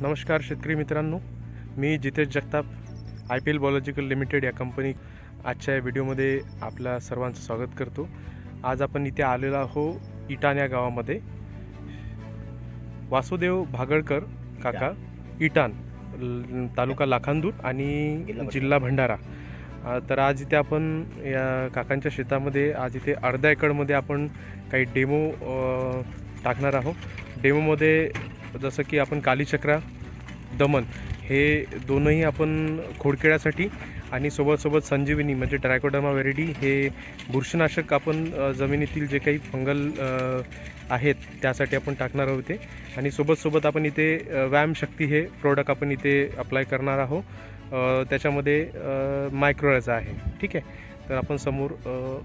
नमस्कार शेतकरी मित्रांनो मी Jitesh Jagtap I P L biological limited या कंपनी आजच्या या व्हिडिओमध्ये आपल्या सर्वांचं स्वागत करतो. आज आपण इथे आलेलो आहो इटाण या गावामध्ये. वासुदेव भागळकर काका इटाण ल- तालुका लाखांदूर आणि जिल्हा भंडारा. तर आज इथे आपण या काकांच्या शेतामध्ये आज इथे अर्ध्या एकरमध्ये आपण काही डेमो टाकणार आहोत. डेमोमध्ये जसं की आपण कालीचक्रा दमन हे दोनही आपण खोडकिळ्यासाठी आणि सोबतसोबत संजीवनी म्हणजे ट्रायकोडर्मा व्हेरिडी हे बुरशीनाशक आपण जमिनीतील जे काही फंगल आहेत त्यासाठी आपण टाकणार आहोत ते आणि सोबतसोबत आपण इथे व्यायामशक्ती हे प्रोडक्ट आपण इथे अप्लाय करणार आहोत. त्याच्यामध्ये मायक्रोराचा आहे. ठीक आहे? तर आपण समोर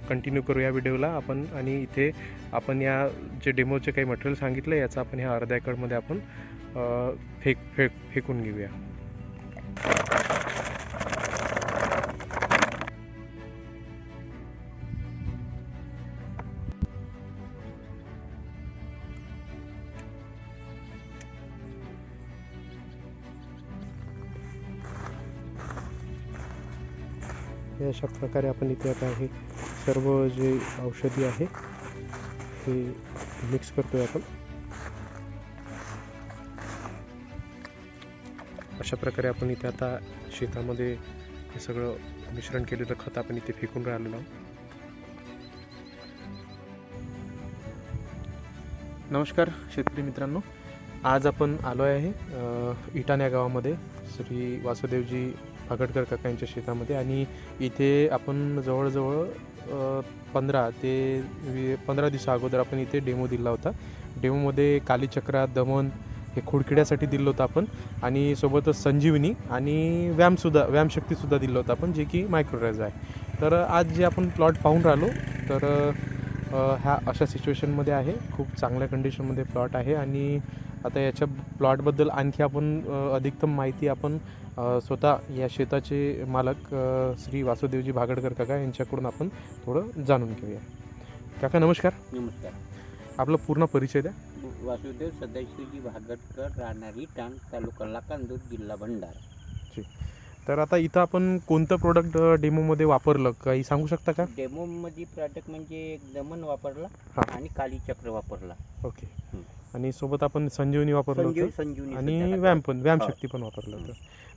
कंटिन्यू करू या व्हिडिओला आपण आणि इथे आपण या जे डेमोचे काही मटेरियल सांगितलं याचं आपण ह्या अर्ध्या एकरमध्ये आपण फेक फेक फेकून घेऊया. हे अशा प्रकारे आपण इथे आता हे सर्व जे औषधी आहे हे मिक्स करतोय आपण. अशा प्रकारे आपण इथे आता शेतामध्ये हे सगळं मिश्रण केलेलं खत आपण इथे फेकून राहिलेलो आहोत. नमस्कार शेतकरी मित्रांनो. आज आपण आलो आहे इटाण्या इटाण या गावामध्ये श्री वासुदेवजी भागडकर काका यांच्या शेतामध्ये. आणि इथे आपण जवळजवळ पंधरा ते पंधरा दिवसा अगोदर आपण इथे डेमो दिला होता. डेमोमध्ये कालीचक्रा दमन हे खोडकिड्यासाठी दिलं होतं आपण. आणि सोबतच संजीवनी आणि व्यायामसुद्धा व्यायामशक्तीसुद्धा दिलं होतं आपण जे की मायक्रोरायझ आहे. तर आज जे आपण प्लॉट पाहून राहिलो तर ह्या अशा सिच्युएशनमध्ये आहे. खूप चांगल्या कंडिशनमध्ये प्लॉट आहे. आणि आता याच्या प्लॉटबद्दल आणखी आपण अधिकतम माहिती आपण स्वतः या शेताचे मालक श्री वासुदेवजी भागडकर काका यांच्याकडून आपण थोडं जाणून घेऊया. काका नमस्कार. नमस्कार. आपला पूर्ण परिचय द्या. वासुदेव सदाशिवजी भागटकर राहणारी टाण तालुका लाकांदूर जिल्हा भंडारा. तर आता इथं आपण कोणतं प्रोडक्ट डेमोमध्ये वापरलं? काही सांगू शकता का? डेमो मध्ये प्रोडक्ट म्हणजे दमन वापरला. आणि काली चक्र वापरला. ओके. आणि सोबत आपण संजीवनी वापरलं संजीव होतं संजीवनी आणि व्यायाम. पण व्यायाम हो. शक्ती पण वापरलं होतं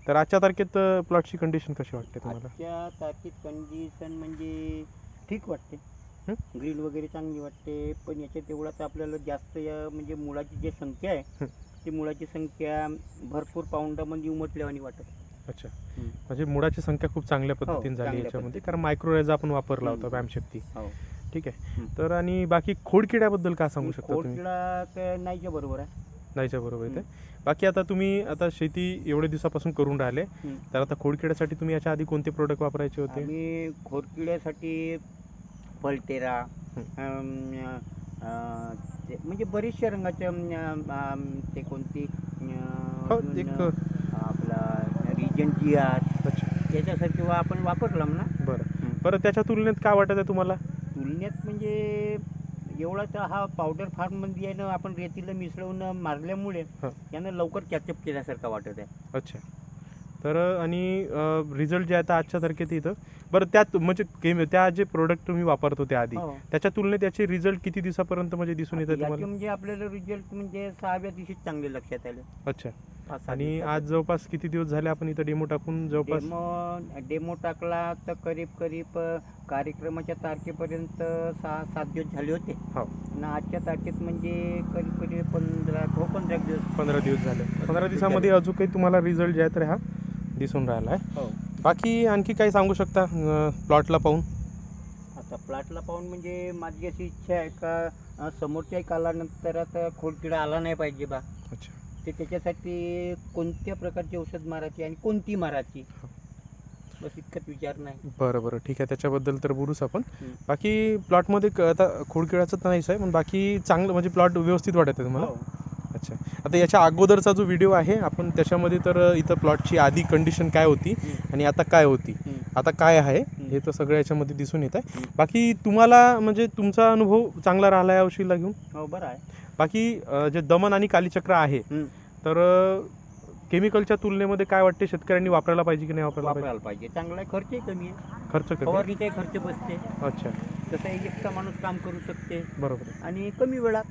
तर आजच्या तारखेत प्लॉटची कंडिशन कशी वाटते तुम्हाला आजच्या तारखेत कंडिशन म्हणजे ठीक वाटते हं? ग्रील वगैरे चांगली वाटते पण याच्यात एवढाच आपल्याला जास्त या म्हणजे मुळाची जी संख्या आहे हं. ती मुळाची संख्या भरपूर पाऊंडामध्ये उमटल्यावानी वाटत अच्छा हं. म्हणजे मुळाची संख्या खूप चांगल्या पद्धतीने झाली चांगल्या याच्यामध्ये पद्धतीने. कारण मायक्रोरायझा आपण वापरला होता हं. व्यायामशक्ती हो ठीक आहे. तर आणि बाकी खोडकिड्याबद्दल काय सांगू शकता तुम्ही? कोटला काय नाहीच्या बरोबर आहे. नाहीच्या बरोबर इथे बाकी आता तुम्ही आता शेती एवढ्या दिवसापासून करून राहिले. तर आता खोडकिड्यासाठी तुम्ही याच्या आधी कोणते प्रोडक्ट वापरायचे होते? आम्ही खोरकिड्यासाठी पलटेरा. अम, अं, ते- म्हणजे बरेचशा रंगाचे अम, अम, ते कोणती अं, हो एक आपला रिजन जी आर अच्छा. त्याच्यासाठी वा- आपण वापरला ना? बरं. बरं त्याच्या तुलनेत काय वाटत आहे तुम्हाला? तुलनेत म्हणजे एवढा तर हा पावडर फार्ममध्ये आहे ना आपण रेतीला मिसळून मारल्यामुळे हं. यानं लवकर कॅचअप केल्यासारखं वाटत आहे अच्छा तर आणि रिझल्ट जे आता आजच्या तारखेत इथं बरं त्यात म्हणजे केम त्या जे प्रोडक्ट तुम्ही वापरत होते आधी हो. त्याच्या तुलनेत याचे रिझल्ट किती दिवसापर्यंत म्हणजे दिसून येतात याचे तुम्हाला? म्हणजे आपल्याला रिझल्ट म्हणजे सहाव्या दिवशीच चांगले लक्षात आले. अच्छा. पाच सहा आणि दिवसात. आज जवळपास किती दिवस झाले आपण इथं डेमो टाकून? जवळपास डेमो डेमो टाकला तर करीब करीब अ, कार्यक्रमाच्या तारखेपर्यंत सहा सात दिवस झाले होते. हो. आणि आजच्या तारखेत म्हणजे करीब करीब पंधरा हो पंधरा दिवस. पंधरा दिवस झाले. पंधरा दिवसामध्ये अजून काही तुम्हाला रिझल्ट जे आहे तर हा दिसून राहिला आहे हो. बाकी आणखी काही सांगू शकता प्लॉटला पाहून? आता प्लॉटला पाहून म्हणजे माझी अशी इच्छा आहे का समोरच्या कालानंतर आता खोडकिडा आला नाही पाहिजे बा. अच्छा. ते त्याच्यासाठी कोणत्या प्रकारची औषध मारायची आणि कोणती मारायची? हो. बस इतकंच विचार नाही. बरं बरं. ठीक आहे त्याच्याबद्दल तर बोलूच आपण. बाकी प्लॉटमध्ये आता खोडकिळाचं तर नाहीच आहे पण बाकी चांगलं म्हणजे प्लॉट व्यवस्थित वाटत आहे तुम्हाला? हो. अच्छा. आता याच्या अगोदरचा जो व्हिडिओ आहे आपण त्याच्यामध्ये तर इथं प्लॉटची आधी कंडिशन काय होती. आणि आता काय होती. आता काय आहे हे तर सगळं याच्यामध्ये दिसून येत आहे. बाकी तुम्हाला म्हणजे तुमचा अनुभव चांगला राहिला या औषधीला घेऊन? हो बरं आहे. बाकी जे दमन आणि कालीचक्र आहे. तर केमिकलच्या तुलनेमध्ये काय वाटते शेतकऱ्यांनी वापरायला पाहिजे की नाही वापरायला पाहिजे? वापरायला पाहिजे. चांगला आहे, खर्चही कमी आहे. खर्च कमी खर्च बसते. अच्छा. तसं एकटा माणूस काम करू शकते. बरोबर आणि कमी वेळात.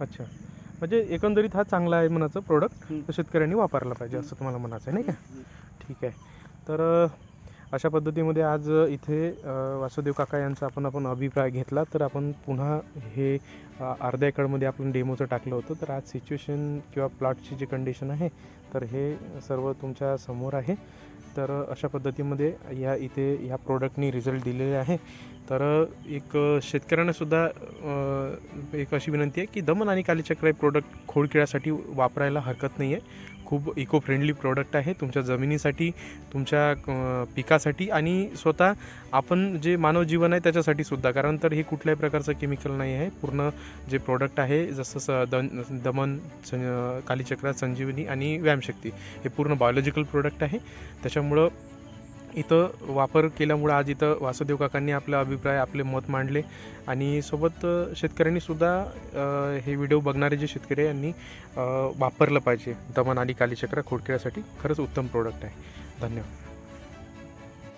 अच्छा. म्हणजे एकंदरीत हा चांगला आहे म्हणाचं प्रोडक्ट. तर शेतकऱ्यांनी वापरायला पाहिजे असं तुम्हाला म्हणायचं आहे नाही का? ठीक आहे. तर अशा पद्धतीमध्ये आज इथे वासुदेव काका यांचा आपण आपण अभिप्राय घेतला. तर आपण पुन्हा हे अर्ध्या एकरमध्ये आपण डेमोचं टाकलं होतं. तर आज सिच्युएशन किंवा प्लॉटची जी कंडिशन आहे तर हे सर्व तुमच्यासमोर आहे. तर अशा पद्धतीमध्ये या इथे ह्या प्रोडक्टनी रिझल्ट दिलेले आहे. तर एक शेतकऱ्यांनासुद्धा एक अशी विनंती आहे की दमन आणि कालीचक्र हे प्रोडक्ट खोडकिळ्यासाठी वापरायला हरकत नाही आहे. खूप इको फ्रेंडली प्रोडक्ट आहे. तुमच्या जमिनीसाठी तुमच्या पिकासाठी आणि स्वतः आपण जे मानव जीवन आहे त्याच्यासाठी सुद्धा. कारण तर हे कुठल्याही प्रकारचं केमिकल नाही आहे. पूर्ण जे प्रोडक्ट आहे जसं स दन दमन कालीचक्र संजीवनी आणि व्यायामशक्ती हे पूर्ण बायोलॉजिकल प्रोडक्ट आहे. त्याच्यामुळं इथं वापर केल्यामुळं आज इथं वासुदेव काकांनी आपला अभिप्राय आपले मत मांडले. आणि सोबत शेतकऱ्यांनीसुद्धा हे व्हिडिओ बघणारे जे शेतकरी आहे, यांनी वापरलं पाहिजे दमन आणि कालीचक्र खोडकिळ्यासाठी. खरंच उत्तम प्रोडक्ट आहे. धन्यवाद.